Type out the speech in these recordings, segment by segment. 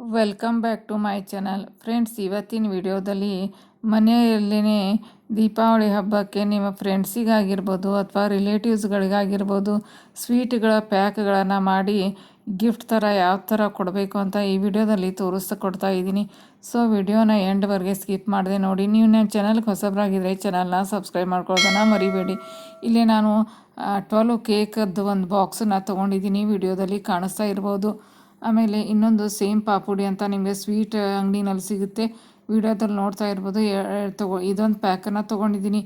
Welcome back to my channel. Friends, ಇವತ್ತಿನ ವಿಡಿಯೋದಲ್ಲಿ ಮನೆಯಲ್ಲೇ ದೀಪಾವಳಿ ಹಬ್ಬಕ್ಕೆ ನಿಮ್ಮ ಫ್ರೆಂಡ್ಸಿಗಾಗಿರ್ಬೋದು ಅಥವಾ ರಿಲೇಟಿವ್ಸ್ಗಳಿಗಾಗಿರ್ಬೋದು ಸ್ವೀಟ್ಗಳ ಪ್ಯಾಕ್ಗಳನ್ನು ಮಾಡಿ ಗಿಫ್ಟ್ ಥರ ಯಾವ ಥರ ಕೊಡಬೇಕು ಅಂತ ಈ ವಿಡಿಯೋದಲ್ಲಿ ತೋರಿಸ್ತಾ ಕೊಡ್ತಾ ಇದ್ದೀನಿ. ಸೊ, ವಿಡಿಯೋನ ಎಂಡ್ವರೆಗೆ ಸ್ಕಿಪ್ ಮಾಡಿದೆ ನೋಡಿ. ನೀವು ನನ್ನ ಚಾನಲ್ಗೆ ಹೊಸಬ್ರಾಗಿದ್ದರೆ ಚಾನಲ್ನ ಸಬ್ಸ್ಕ್ರೈಬ್ ಮಾಡ್ಕೊಳ್ಳೋದನ್ನು ಮರಿಬೇಡಿ. ಇಲ್ಲಿ ನಾನು ಟ್ವೆಲ್ವ್ ಕೇಕದ್ದು ಒಂದು ಬಾಕ್ಸನ್ನು ತೊಗೊಂಡಿದ್ದೀನಿ. ವಿಡಿಯೋದಲ್ಲಿ ಕಾಣಿಸ್ತಾ ಇರ್ಬೋದು. ಆಮೇಲೆ ಇನ್ನೊಂದು ಸೇಮ್ ಪಾಪುಡಿ ಅಂತ ನಿಮಗೆ ಸ್ವೀಟ್ ಅಂಗಡಿನಲ್ಲಿ ಸಿಗುತ್ತೆ. ವಿಡಿಯೋದಲ್ಲಿ ನೋಡ್ತಾ ಇರ್ಬೋದು. ತಗೋ, ಇದೊಂದು ಪ್ಯಾಕನ್ನು ತೊಗೊಂಡಿದ್ದೀನಿ.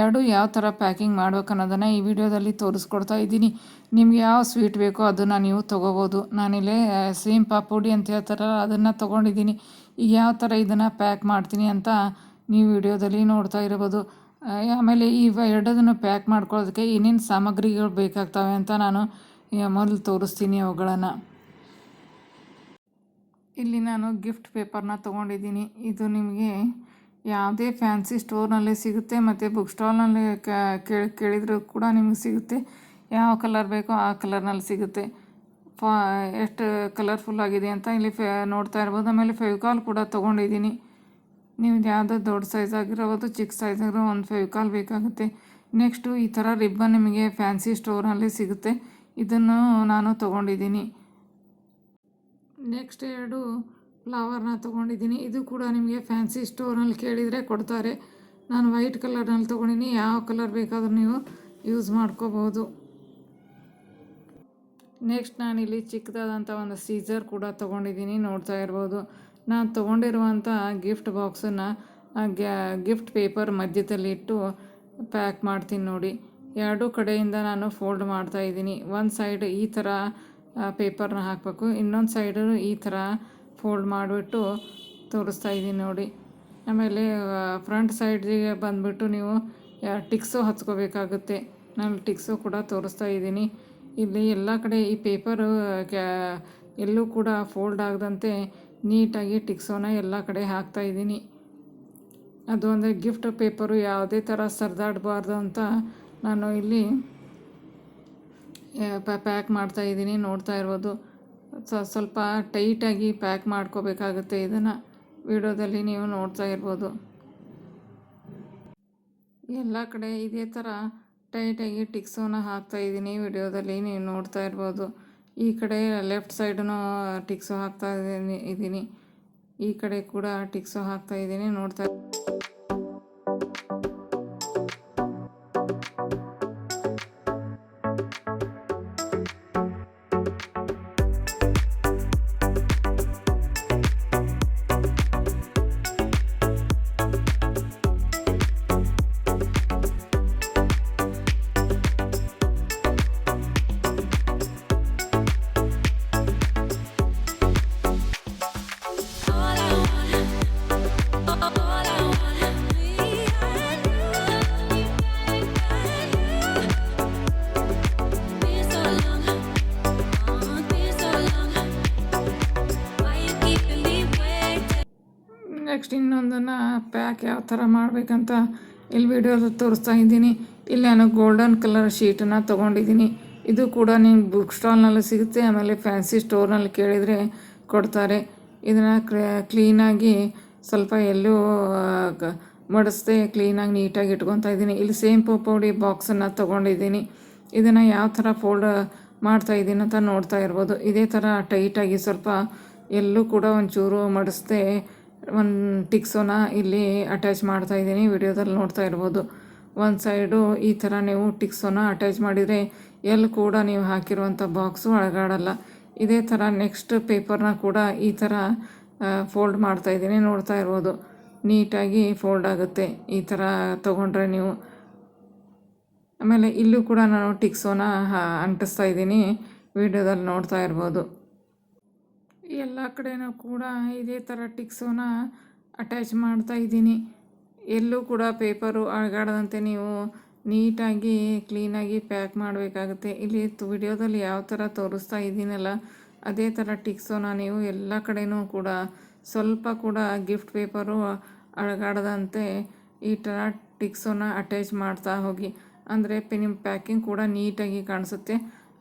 ಎರಡು ಯಾವ ಥರ ಪ್ಯಾಕಿಂಗ್ ಮಾಡ್ಬೇಕು ಅನ್ನೋದನ್ನು ಈ ವಿಡಿಯೋದಲ್ಲಿ ತೋರಿಸ್ಕೊಡ್ತಾ ಇದ್ದೀನಿ. ನಿಮ್ಗೆ ಯಾವ ಸ್ವೀಟ್ ಬೇಕೋ ಅದನ್ನು ನೀವು ತೊಗೋಬೋದು. ನಾನಿಲ್ಲೇ ಸೇಮ್ ಪಾಪುಡಿ ಅಂತ ಹೇಳ್ತಾರಲ್ಲ ಅದನ್ನು ತೊಗೊಂಡಿದ್ದೀನಿ. ಈಗ ಯಾವ ಥರ ಇದನ್ನು ಪ್ಯಾಕ್ ಮಾಡ್ತೀನಿ ಅಂತ ನೀವು ವಿಡಿಯೋದಲ್ಲಿ ನೋಡ್ತಾ ಇರ್ಬೋದು. ಆಮೇಲೆ ಈ ಎರಡದನ್ನು ಪ್ಯಾಕ್ ಮಾಡ್ಕೊಳ್ಳೋದಕ್ಕೆ ಏನೇನು ಸಾಮಗ್ರಿಗಳು ಬೇಕಾಗ್ತವೆ ಅಂತ ನಾನು ಮೊದಲು ತೋರಿಸ್ತೀನಿ ಅವುಗಳನ್ನು. ಇಲ್ಲಿ ನಾನು ಗಿಫ್ಟ್ ಪೇಪರ್ನ ತೊಗೊಂಡಿದ್ದೀನಿ. ಇದು ನಿಮಗೆ ಯಾವುದೇ ಫ್ಯಾನ್ಸಿ ಸ್ಟೋರ್ನಲ್ಲಿ ಸಿಗುತ್ತೆ, ಮತ್ತು ಬುಕ್ ಸ್ಟಾಲ್ನಲ್ಲಿ ಕೇಳಿ, ಕೇಳಿದರೂ ಕೂಡ ನಿಮಗೆ ಸಿಗುತ್ತೆ. ಯಾವ ಕಲರ್ ಬೇಕೋ ಆ ಕಲರ್ನಲ್ಲಿ ಸಿಗುತ್ತೆ. ಫಾ, ಎಷ್ಟು ಕಲರ್ಫುಲ್ ಆಗಿದೆ ಅಂತ ಇಲ್ಲಿ ಫೆ, ನೋಡ್ತಾ ಇರ್ಬೋದು. ಆಮೇಲೆ ಫೆವಿಕಾಲ್ ಕೂಡ ತೊಗೊಂಡಿದ್ದೀನಿ. ನೀವು ಯಾವುದೋ ದೊಡ್ಡ ಸೈಜ್ ಆಗಿರೋದು ಚಿಕ್ಕ ಸೈಜ್ ಆಗಿರೋ ಒಂದು ಫೆವಿಕಾಲ್ ಬೇಕಾಗುತ್ತೆ. ನೆಕ್ಸ್ಟು ಈ ಥರ ರಿಬ್ಬನ್ ನಿಮಗೆ ಫ್ಯಾನ್ಸಿ ಸ್ಟೋರ್ನಲ್ಲಿ ಸಿಗುತ್ತೆ. ಇದನ್ನು ನಾನು ತೊಗೊಂಡಿದ್ದೀನಿ. ನೆಕ್ಸ್ಟ್ ಎರಡು ಫ್ಲವರ್ನ ತೊಗೊಂಡಿದ್ದೀನಿ. ಇದು ಕೂಡ ನಿಮಗೆ ಫ್ಯಾನ್ಸಿ ಸ್ಟೋರ್ನಲ್ಲಿ ಕೇಳಿದರೆ ಕೊಡ್ತಾರೆ. ನಾನು ವೈಟ್ ಕಲರ್ನಲ್ಲಿ ತೊಗೊಂಡಿನಿ. ಯಾವ ಕಲರ್ ಬೇಕಾದರೂ ನೀವು ಯೂಸ್ ಮಾಡ್ಕೋಬೋದು. ನೆಕ್ಸ್ಟ್ ನಾನಿಲ್ಲಿ ಚಿಕ್ಕದಾದಂಥ ಒಂದು ಸೀಸರ್ ಕೂಡ ತೊಗೊಂಡಿದ್ದೀನಿ. ನೋಡ್ತಾ ಇರ್ಬೋದು. ನಾನು ತೊಗೊಂಡಿರುವಂಥ ಗಿಫ್ಟ್ ಬಾಕ್ಸನ್ನು ಗಿಫ್ಟ್ ಪೇಪರ್ ಮಧ್ಯದಲ್ಲಿ ಇಟ್ಟು ಪ್ಯಾಕ್ ಮಾಡ್ತೀನಿ ನೋಡಿ. ಎರಡೂ ಕಡೆಯಿಂದ ನಾನು ಫೋಲ್ಡ್ ಮಾಡ್ತಾ ಇದ್ದೀನಿ. ಒಂದು ಸೈಡ್ ಈ ಥರ ಪೇಪರ್ನ ಹಾಕಬೇಕು. ಇನ್ನೊಂದು ಸೈಡು ಈ ಥರ ಫೋಲ್ಡ್ ಮಾಡಿಬಿಟ್ಟು ತೋರಿಸ್ತಾ ಇದ್ದೀನಿ ನೋಡಿ. ಆಮೇಲೆ ಫ್ರಂಟ್ ಸೈಡಿಗೆ ಬಂದುಬಿಟ್ಟು ನೀವು ಟಿಕ್ಸು ಹಚ್ಕೋಬೇಕಾಗುತ್ತೆ. ನಾನು ಟಿಕ್ಸು ಕೂಡ ತೋರಿಸ್ತಾ ಇದ್ದೀನಿ. ಇಲ್ಲಿ ಎಲ್ಲ ಕಡೆ ಈ ಪೇಪರು ಕ್ಯಾ ಎಲ್ಲೂ ಕೂಡ ಫೋಲ್ಡ್ ಆಗದಂತೆ ನೀಟಾಗಿ ಟಿಕ್ಸೋನ ಎಲ್ಲ ಕಡೆ ಹಾಕ್ತಾ ಇದ್ದೀನಿ. ಅದು ಅಂದರೆ ಗಿಫ್ಟ್ ಪೇಪರು ಯಾವುದೇ ಥರ ಸರಿದಾಡಬಾರ್ದು ಅಂತ ನಾನು ಇಲ್ಲಿ ಪ್ಯಾಕ್ ಮಾಡ್ತಾ ಇದ್ದೀನಿ, ನೋಡ್ತಾ ಇರ್ಬೋದು. ಸ್ವಲ್ಪ ಟೈಟಾಗಿ ಪ್ಯಾಕ್ ಮಾಡ್ಕೋಬೇಕಾಗುತ್ತೆ ಇದನ್ನು. ವಿಡಿಯೋದಲ್ಲಿ ನೀವು ನೋಡ್ತಾ ಇರ್ಬೋದು. ಎಲ್ಲ ಕಡೆ ಇದೇ ಥರ ಟೈಟಾಗಿ ಟಿಕ್ಸೋನ ಹಾಕ್ತಾ ಇದ್ದೀನಿ ವಿಡಿಯೋದಲ್ಲಿ, ನೀವು ನೋಡ್ತಾ ಇರ್ಬೋದು. ಈ ಕಡೆ ಲೆಫ್ಟ್ ಸೈಡೂ ಟಿಕ್ಸು ಹಾಕ್ತಾ ಇದ್ದೀನಿ ಈ ಕಡೆ ಕೂಡ ಟಿಕ್ಸು ಹಾಕ್ತಾ ಇದ್ದೀನಿ, ನೋಡ್ತಾ ಇನ್ನೊಂದನ್ನು ಪ್ಯಾಕ್ ಯಾವ ಥರ ಮಾಡಬೇಕಂತ ಇಲ್ಲಿ ವಿಡಿಯೋದಲ್ಲಿ ತೋರಿಸ್ತಾ ಇದ್ದೀನಿ. ಇಲ್ಲಿ ನಾನು ಗೋಲ್ಡನ್ ಕಲರ್ ಶೀಟನ್ನು ತೊಗೊಂಡಿದ್ದೀನಿ. ಇದು ಕೂಡ ನಿಮ್ಗೆ ಬುಕ್ ಸ್ಟಾಲ್ನಲ್ಲಿ ಸಿಗುತ್ತೆ. ಆಮೇಲೆ ಫ್ಯಾನ್ಸಿ ಸ್ಟೋರ್ನಲ್ಲಿ ಕೇಳಿದರೆ ಕೊಡ್ತಾರೆ. ಇದನ್ನು ಕ್ಲೀನಾಗಿ ಸ್ವಲ್ಪ ಎಲ್ಲೂ ಮಡಿಸ್ದೆ ಕ್ಲೀನಾಗಿ ನೀಟಾಗಿ ಇಟ್ಕೊತಾ ಇದ್ದೀನಿ. ಇಲ್ಲಿ ಸೇಮ್ ಸೇಂಪು ಪೌಡಿ ಬಾಕ್ಸನ್ನು ತೊಗೊಂಡಿದ್ದೀನಿ. ಇದನ್ನು ಯಾವ ಥರ ಫೋಲ್ಡ್ ಮಾಡ್ತಾ ಇದ್ದೀನಿ ಅಂತ ನೋಡ್ತಾ ಇರ್ಬೋದು. ಇದೇ ಥರ ಟೈಟಾಗಿ ಸ್ವಲ್ಪ ಎಲ್ಲೂ ಕೂಡ ಒಂಚೂರು ಮಡಿಸ್ದೆ ಒಂದು ಟಿಕ್ಸೋನ ಇಲ್ಲಿ ಅಟ್ಯಾಚ್ ಮಾಡ್ತಾ ಇದ್ದೀನಿ, ವಿಡಿಯೋದಲ್ಲಿ ನೋಡ್ತಾ ಇರ್ಬೋದು. ಒಂದು ಸೈಡು ಈ ಥರ ನೀವು ಟಿಕ್ಸೋನ ಅಟ್ಯಾಚ್ ಮಾಡಿದರೆ ಎಲ್ಲಿ ಕೂಡ ನೀವು ಹಾಕಿರುವಂಥ ಬಾಕ್ಸು ಒಳಗಾಡಲ್ಲ. ಇದೇ ಥರ ನೆಕ್ಸ್ಟ್ ಪೇಪರ್ನ ಕೂಡ ಈ ಥರ ಫೋಲ್ಡ್ ಮಾಡ್ತಾ ಇದ್ದೀನಿ, ನೋಡ್ತಾ ಇರ್ಬೋದು. ನೀಟಾಗಿ ಫೋಲ್ಡ್ ಆಗುತ್ತೆ ಈ ಥರ ತೊಗೊಂಡ್ರೆ ನೀವು. ಆಮೇಲೆ ಇಲ್ಲೂ ಕೂಡ ನಾನು ಟಿಕ್ಸೋನ ಅಂಟಿಸ್ತಾ ಇದ್ದೀನಿ, ವಿಡಿಯೋದಲ್ಲಿ ನೋಡ್ತಾ ಇರ್ಬೋದು. ಎಲ್ಲ ಕಡೆಯೂ ಕೂಡ ಇದೇ ಥರ ಟಿಕ್ಸೋನ ಅಟ್ಯಾಚ್ ಮಾಡ್ತಾ ಇದ್ದೀನಿ. ಎಲ್ಲೂ ಕೂಡ ಪೇಪರು ಅಳಗಾಡದಂತೆ ನೀವು ನೀಟಾಗಿ, ಕ್ಲೀನಾಗಿ ಪ್ಯಾಕ್ ಮಾಡಬೇಕಾಗುತ್ತೆ. ಇಲ್ಲಿ ವಿಡಿಯೋದಲ್ಲಿ ಯಾವ ಥರ ತೋರಿಸ್ತಾ ಇದ್ದೀನಲ್ಲ, ಅದೇ ಥರ ಟಿಕ್ಸೋನ ನೀವು ಎಲ್ಲ ಕಡೆಯೂ ಕೂಡ ಸ್ವಲ್ಪ ಕೂಡ ಗಿಫ್ಟ್ ಪೇಪರು ಅಳಗಾಡದಂತೆ ಈ ಥರ ಟಿಕ್ಸೋನ ಅಟ್ಯಾಚ್ ಮಾಡ್ತಾ ಹೋಗಿ. ಅಂದರೆ ನಿಮ್ಮ ಪ್ಯಾಕಿಂಗ್ ಕೂಡ ನೀಟಾಗಿ ಕಾಣಿಸುತ್ತೆ.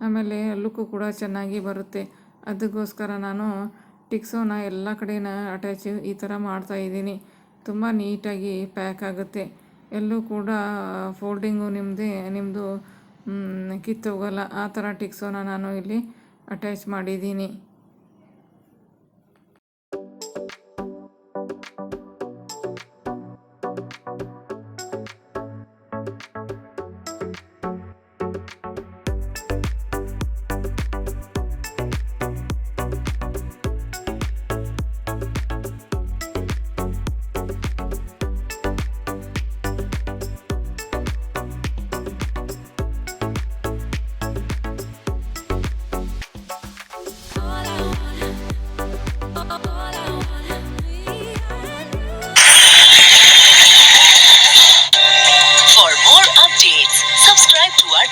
ಆಮೇಲೆ ಲುಕ್ಕು ಕೂಡ ಚೆನ್ನಾಗಿ ಬರುತ್ತೆ. ಅದಕ್ಕೋಸ್ಕರ ನಾನು ಟಿಕ್ಸೋನ ಎಲ್ಲ ಕಡೆನ ಅಟ್ಯಾಚ್ ಈ ಥರ ಮಾಡ್ತಾಯಿದ್ದೀನಿ ತುಂಬ ನೀಟಾಗಿ ಪ್ಯಾಕ್ ಆಗುತ್ತೆ. ಎಲ್ಲೂ ಕೂಡ ಫೋಲ್ಡಿಂಗು ನಿಮ್ಮದೇ ನಿಮ್ಮದು ಕಿತ್ತೋಗಲ್ಲ. ಆ ಥರ ಟಿಕ್ಸೋನ ನಾನು ಇಲ್ಲಿ ಅಟ್ಯಾಚ್ ಮಾಡಿದ್ದೀನಿ.